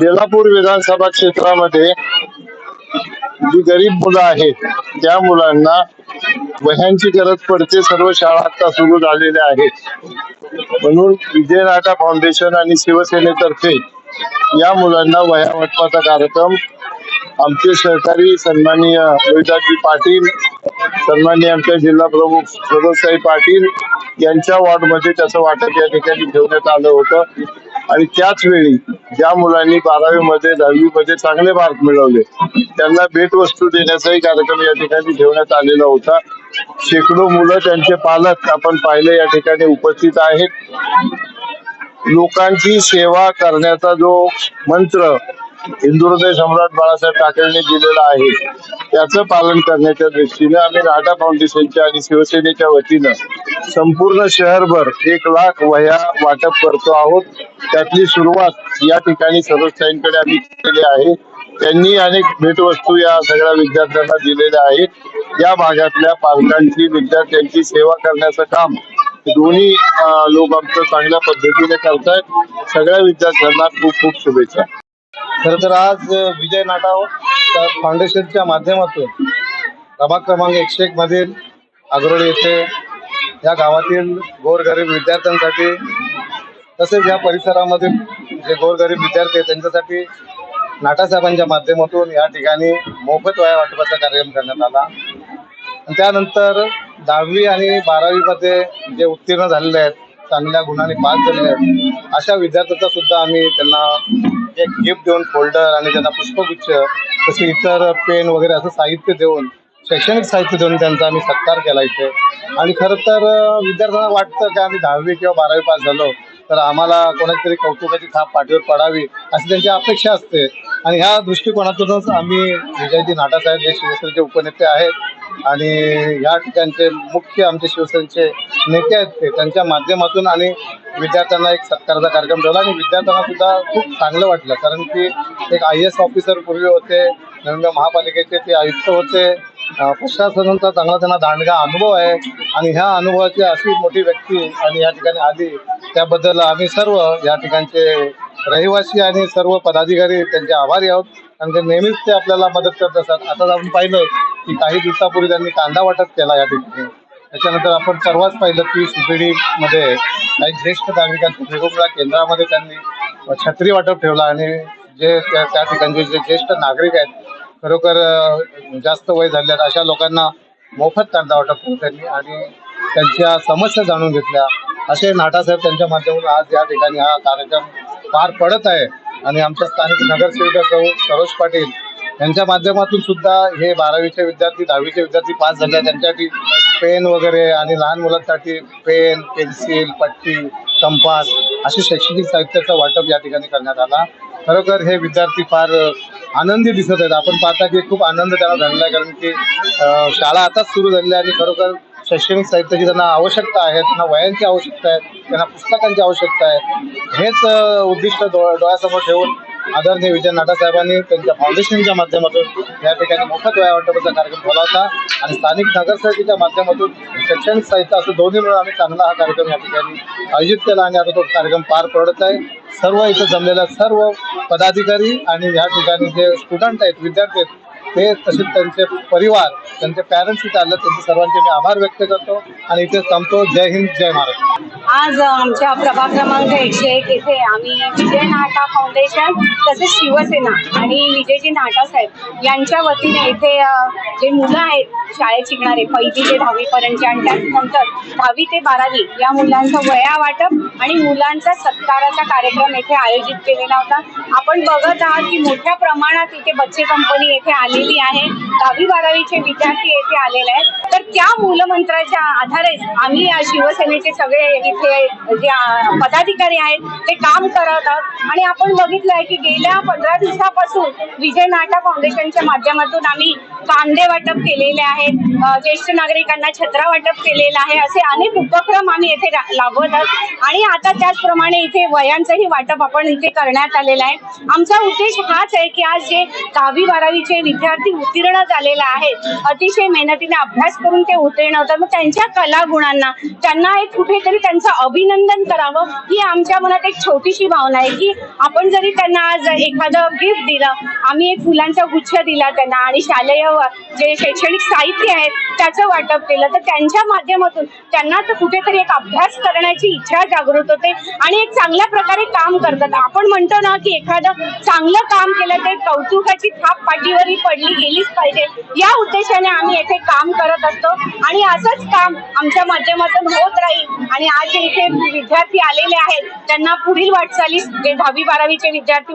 बेलापूर विधानसभा क्षेत्रामध्ये जी गरीब मुलं आहेत त्या मुलांना वह्यांची गरज पडते. सर्व शाळा आता सुरू झालेल्या आहेत. म्हणून विजय नाटा फाउंडेशन आणि शिवसेनेतर्फे या मुलांना वह्या वाटपाचा कार्यक्रम आमचे सहकारी सन्माननीय रोहिदासजी पाटील सन्माननीय आमच्या जिल्हा प्रमुख सरोजसाई पाटील यांच्या वॉर्डमध्ये त्याचं वाटप या ठिकाणी ठेवण्यात आलं होतं. आणि त्याच वेळी ज्या मुलांनी बारावीमध्ये दहावीमध्ये चांगले मार्क मिळवले त्यांना भेटवस्तू देण्याचाही कार्यक्रम या ठिकाणी ठेवण्यात आलेला होता. शेकडो मुलं त्यांचे पालक आपण पाहिले या ठिकाणी उपस्थित आहेत. लोकांची सेवा करण्याचा जो मंत्र हिंदुहृदय सम्राट बाळासाहेब ठाकरेंनी दिलेलं आहे. त्याचं पालन करण्याच्या दृष्टीने आम्ही राठा फाउंडेशनच्या आणि शिवसेनेच्या वतीनं संपूर्ण शहरभर एक लाख वह्या वाटप करतो आहोत. त्यातली सुरुवात या ठिकाणी सदस्यांकडे आम्ही केली आहे. त्यांनी अनेक भेटवस्तू या सगळ्या विद्यार्थ्यांना दिलेल्या आहेत. या भागातल्या पालकांची विद्यार्थ्यांची सेवा करण्याचं काम दोन्ही लोक आमचं चांगल्या पद्धतीने करतायत. सगळ्या विद्यार्थ्यांना खूप खूप शुभेच्छा. खरं तर आज विजय नाटाव फाउंडेशनच्या माध्यमातून प्रभाग क्रमांक एकशे एक मधील अग्रोळी येथे या गावातील गोरगरीब विद्यार्थ्यांसाठी तसेच या परिसरामधील जे गोरगरीब विद्यार्थी आहेत त्यांच्यासाठी नाटासाहेबांच्या माध्यमातून या ठिकाणी मोफत वया वाटपाचा कार्यक्रम करण्यात आला. त्यानंतर दहावी आणि बारावीमध्ये जे उत्तीर्ण झालेले आहेत चांगल्या गुणाने पास झालेले आहेत अशा विद्यार्थ्यांचा सुद्धा आम्ही त्यांना एक गिफ्ट देऊन फोल्डर आणि त्यांना पुष्पगुच्छ तसे इतर पेन वगैरे असं साहित्य देऊन शैक्षणिक साहित्य देऊन त्यांचा आम्ही सत्कार केला इथे. आणि खरं तर विद्यार्थ्यांना वाटतं की आम्ही दहावी किंवा बारावी पास झालो तर आम्हाला कोणाची तरी कौतुकाची थाप पाठीवर पडावी अशी त्यांची अपेक्षा असते. आणि ह्या दृष्टिकोनातूनच आम्ही विजयजी नाटासाहेब जे शिवसेनेचे उपनेते आहेत आणि या ठिकाणचे मुख्य आमचे शिवसेनेचे नेते आहेत ते. त्यांच्या माध्यमातून आणि विद्यार्थ्यांना एक सत्काराचा कार्यक्रम ठेवला आणि विद्यार्थ्यांना सुद्धा खूप चांगलं वाटलं. कारण की एक आय एस ऑफिसर पूर्वी होते नवीन महापालिकेचे ते आयुक्त होते. प्रशासनाचा चांगला त्यांना दांडगा अनुभव आहे आणि ह्या अनुभवाची अशी मोठी व्यक्ती आणि या ठिकाणी आली त्याबद्दल आम्ही सर्व या ठिकाणचे रहिवासी आणि सर्व पदाधिकारी त्यांचे आभारी आहोत. कारण ते नेहमीच ते आपल्याला मदत करत असतात. आता आपण पाहिलं की काही दिवसापूर्वी त्यांनी कांदा वाटप केला या ठिकाणी. त्याच्यानंतर आपण सर्वच पाहिलं की सुपेडीमध्ये काही ज्येष्ठ नागरिकांच्या वेगवेगळ्या केंद्रामध्ये त्यांनी छत्री वाटप ठेवला आणि जे त्या त्या ठिकाणचे जे ज्येष्ठ नागरिक आहेत खरोखर जास्त वय झाले आहेत अशा लोकांना मोफत कांदा वाटप केलं त्यांनी आणि त्यांच्या समस्या जाणून घेतल्या. असे नाटासाहेब त्यांच्या माध्यमातून आज या ठिकाणी हा कार्यक्रम पार पडत आहे. आणि आमच्या स्थानिक नगरसेविका सरोज पाटील यांच्या माध्यमातून सुद्धा हे बारावीचे विद्यार्थी दहावीचे विद्यार्थी पास झाले. आहेत, त्यांच्यासाठी पेन वगैरे आणि लहान मुलांसाठी पेन पेन्सिल पट्टी कंपास असे शैक्षणिक साहित्याचं वाटप या ठिकाणी करण्यात आला. खरोखर हे विद्यार्थी फार आनंदी दिसत आहेत. आपण पाहता की खूप आनंद त्यांना झालेला आहे. कारण की शाळा आताच सुरू झालेली आहे आणि खरोखर शैक्षणिक साहित्याची त्यांना आवश्यकता आहे त्यांना वयांची आवश्यकता आहे त्यांना पुस्तकांची आवश्यकता आहे हेच उद्दिष्ट डोळ्यासमोर ठेवून आदरणीय विजय नाटासाहेबांनी त्यांच्या फाउंडेशनच्या माध्यमातून या ठिकाणी मोफत वया वाटपाचा कार्यक्रम ठेवला होता. आणि स्थानिक नगरसेवकीच्या माध्यमातून शैक्षणिक साहित्य असं दोन्ही मिळून आम्ही चांगला हा कार्यक्रम या ठिकाणी आयोजित केला आणि आता तो कार्यक्रम पार पडत आहे. सर्व इथं जमलेल्या सर्व पदाधिकारी आणि या ठिकाणी जे स्टुडंट आहेत विद्यार्थी आहेत ते तसेच त्यांचे परिवार त्यांचे पॅरेंट्स इथे आले त्यांचे सर्वांचे मी आभार व्यक्त करतो. आणि इथे थांबतो. जय हिंद जय महाराष्ट्र आज आमच्या प्रभाग क्रमांक एकशे एक येथे आम्ही विजय नाटा फाउंडेशन तसेच शिवसेना आणि विजयजी नाटा साहेब यांच्या वतीने इथे जे मुलं आहेत शाळेत शिकणारे पहिली ते दहावीपर्यंतचे आणि त्यानंतर दहावी ते बारावी या मुलांचं वया वाटप आणि मुलांचा सत्काराचा कार्यक्रम येथे आयोजित केलेला होता. आपण बघत आहात की मोठ्या प्रमाणात इथे बच्चे कंपनी येथे आलेली आहे. दहावी बारावीचे विद्यार्थी येथे आलेले आहेत. तर त्या मूलमंत्राच्या आधारेच आम्ही या शिवसेनेचे सगळे इथे जे पदाधिकारी आहेत ते काम करत आहोत आणि आपण बघितलं आहे की गेल्या पंधरा दिवसापासून विजय नाटा फाउंडेशनच्या माध्यमातून आम्ही कांदे वाटप केलेले आहेत ज्येष्ठ नागरिकांना छत्रा वाटप केलेलं आहे असे अनेक उपक्रम आम्ही येथे रा- आहोत. आणि आता त्याचप्रमाणे इथे वयांचंही वाटप आपण इथे करण्यात आलेलं आहे. आमचा उद्देश हाच आहे की आज जे दहावी बारावीचे विद्यार्थी उत्तीर्ण झालेले आहेत अतिशय मेहनतीने अभ्यास करून ते उत्तीर्ण होतात. मग त्यांच्या कलागुणांना त्यांना एक कुठेतरी त्यांचं अभिनंदन करावं ही आमच्या मनात एक छोटीशी भावना आहे की आपण जरी त्यांना आज एखादं गिफ्ट दिलं आम्ही एक फुलांचा गुच्छ दिला त्यांना आणि शालेय जे शैक्षणिक साहित्य आहे त्याचं वाटप केलं. तर त्यांच्या माध्यमातून त्यांना तर कुठेतरी एक अभ्यास करण्याची इच्छा जागृत होते आणि एक चांगल्या प्रकारे काम करतात. आपण म्हणतो ना की एखादं चांगलं काम केलं ते कौतुकाची थाप पाठीवरही पडली गेलीच पाहिजे. या उद्देशाने आम्ही येथे काम करत असतो आणि असंच काम आमच्या माध्यमातून होत राहील. आणि आज जे इथे विद्यार्थी आलेले आहेत. त्यांना पुढील वाटचालीस जे दहावी बारावीचे विद्यार्थी